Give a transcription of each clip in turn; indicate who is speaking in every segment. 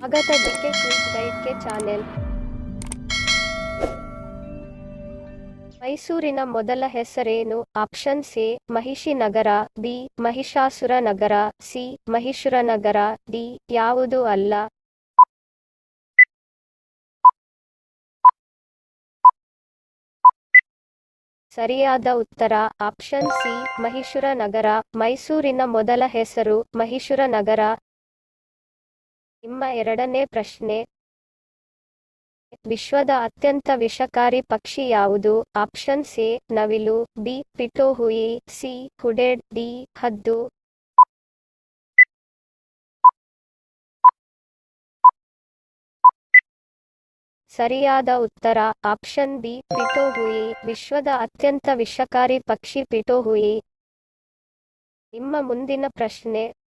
Speaker 1: ಸ್ವಾಗತ GK quiz ಗೈಡ್ಗೆ channel ಮೈಸೂರಿನ ಮೊದಲ ಹೆಸರೇನು? ಆಪ್ಷನ್ ಸಿ ಮಹಿಷಿ ನಗರ. ಬಿ ಮಹಿಷಾಸುರ ನಗರ. ಸಿ ಮಹಿಷುರ ನಗರ. ಡಿ ಯಾವುದು ಅಲ್ಲ. ಸರಿಯಾದ ಉತ್ತರ. ಆಪ್ಷನ್ ಸಿ ಮಹಿಷುರ ನಗರ. ಮೈಸೂರಿನ ಮೊದಲ ಹೆಸರು ಮಹಿಷುರ ನಗರ. ನಿಮ್ಮ ಎರಡನೇ ಪ್ರಶ್ನೆ. ವಿಶ್ವದ ಅತ್ಯಂತ ವಿಷಕಾರಿ ಪಕ್ಷಿ ಯಾವುದು? ಆಪ್ಷನ್ ಸಿ ನವಿಲು, B, pitohui, C hooded D, ಹದ್ದು. ಸರಿಯಾದ ಉತ್ತರ, ಆಪ್ಷನ್ ಬಿ, ಪಿಟೋಹುಯಿ. ವಿಶ್ವದ ಅತ್ಯಂತ ವಿಷಕಾರಿ ಪಕ್ಷಿ ಪಿಟೋಹುಯಿ. ನಿಮ್ಮ ಮುಂದಿನ ಪ್ರಶ್ನೆ.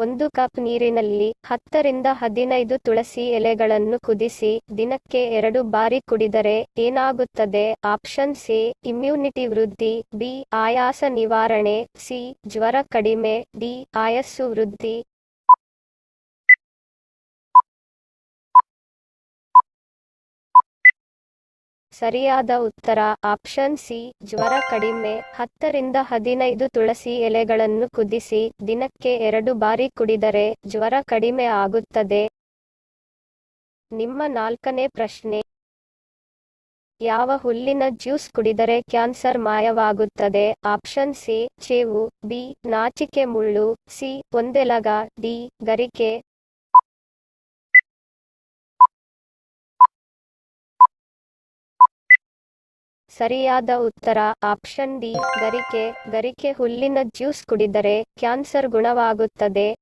Speaker 1: ಒಂದು ಕಪ್ ನೀರಿನಲ್ಲಿ ಹತ್ತರಿಂದ ಹದಿನೈದು ತುಳಸಿ ಎಲೆಗಳನ್ನು ಕುದಿಸಿ, ದಿನಕ್ಕೆ ಎರಡು ಬಾರಿ ಕುಡಿದರೆ ಏನಾಗುತ್ತದೆ? ಆಪ್ಷನ್ ಸಿ, ಇಮ್ಯುನಿಟಿ ವೃದ್ಧಿ. ಬಿ, ಆಯಾಸ ನಿವಾರಣೆ. ಸಿ, ಜ್ವರ ಕಡಿಮೆ. ಡಿ, ಆಯಸ್ಸು ವೃದ್ಧಿ. ಸರಿಯಾದ ಉತ್ತರ. ಆಪ್ಷನ್ ಸಿ, ಜ್ವರ ಕಡಿಮೆ. ಹತ್ತರಿಂದ ಹದಿನೈದು ತುಳಸಿ ಎಲೆಗಳನ್ನು ಕುದಿಸಿ, ದಿನಕ್ಕೆ ಎರಡು ಬಾರಿ ಕುಡಿದರೆ ಜ್ವರ ಕಡಿಮೆ ಆಗುತ್ತದೆ. ನಿಮ್ಮ ನಾಲ್ಕನೇ ಪ್ರಶ್ನೆ. ಯಾವ ಹುಲ್ಲಿನ ಜ್ಯೂಸ್ ಕುಡಿದರೆ ಕ್ಯಾನ್ಸರ್ ಮಾಯವಾಗುತ್ತದೆ? ಆಪ್ಷನ್ ಸಿ, ಚೇವು. ಬಿ, ನಾಚಿಕೆ ಮುಳ್ಳು. ಸಿ, ಒಂದೆಲಗ. ಡಿ, ಗರಿಕೆ. ಸರಿಯಾದ ಉತ್ತರ. ಆಪ್ಷನ್ ಡಿ, ಗರಿಕೆ. ಗರಿಕೆ ಹುಲ್ಲಿನ ಜ್ಯೂಸ್ ಕುಡಿದರೆ ಕ್ಯಾನ್ಸರ್ ಗುಣವಾಗುತ್ತದೆ.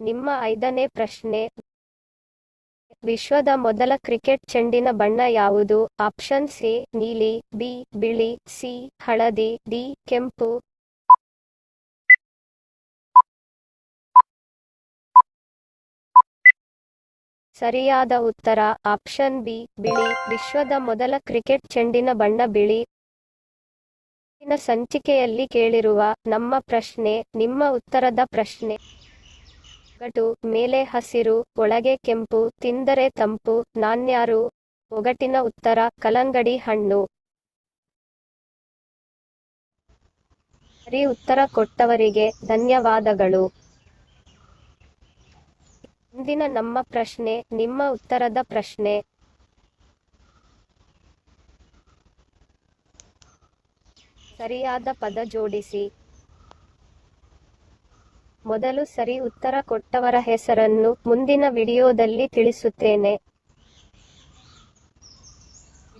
Speaker 1: ನಿಮ್ಮ ಐದನೇ ಪ್ರಶ್ನೆ. ವಿಶ್ವದ ಮೊದಲ ಕ್ರಿಕೆಟ್ ಚೆಂಡಿನ ಬಣ್ಣ ಯಾವುದು? ಆಪ್ಷನ್ ಸಿ, ನೀಲಿ, ಬಿ, ಬಿಳಿ, ಸಿ, ಹಳದಿ, ಡಿ, ಕೆಂಪು. ಸರಿಯಾದ ಉತ್ತರ. ಆಪ್ಷನ್ ಬಿ, ಬಿಳಿ. ವಿಶ್ವದ ಮೊದಲ ಕ್ರಿಕೆಟ್ ಚೆಂಡಿನ ಬಣ್ಣ ಬಿಳಿ. ಸಂಚಿಕೆಯಲ್ಲಿ ಕೇಳಿರುವ ನಮ್ಮ ಪ್ರಶ್ನೆ, ನಿಮ್ಮ ಉತ್ತರದ ಪ್ರಶ್ನೆ. ಒಗಟು ಮೇಲೆ ಹಸಿರು, ಒಳಗೆ ಕೆಂಪು, ತಿಂದರೆ ತಂಪು ನಾನ್ಯಾರು ಒಗಟಿನ ಉತ್ತರ ಕಲಂಗಡಿ ಹಣ್ಣು. ಸರಿ ಉತ್ತರ ಕೊಟ್ಟವರಿಗೆ ಧನ್ಯವಾದಗಳು. ಇಂದಿನ ನಮ್ಮ ಪ್ರಶ್ನೆ, ನಿಮ್ಮ ಉತ್ತರದ ಪ್ರಶ್ನೆ. ಸರಿಯಾದ ಪದ ಜೋಡಿಸಿ. ಮೊದಲು ಸರಿ ಉತ್ತರ ಕೊಟ್ಟವರ ಹೆಸರನ್ನು ಮುಂದಿನ ವಿಡಿಯೋದಲ್ಲಿ ತಿಳಿಸುತ್ತೇನೆ.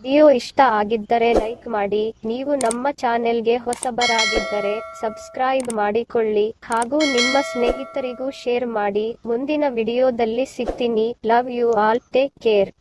Speaker 1: ವಿಡಿಯೋ ಇಷ್ಟ ಆಗಿದ್ದರೆ ಲೈಕ್ ಮಾಡಿ, ನೀವು ನಮ್ಮ ಚಾನೆಲ್ಗೆ ಹೊಸಬರಾಗಿದ್ದರೆ ಸಬ್ಸ್ಕ್ರೈಬ್ ಮಾಡಿಕೊಳ್ಳಿ ಹಾಗೂ ನಿಮ್ಮ ಸ್ನೇಹಿತರಿಗೂ ಶೇರ್ ಮಾಡಿ, ಮುಂದಿನ ವಿಡಿಯೋದಲ್ಲಿ ಸಿಗ್ತೀನಿ, love you all, take care.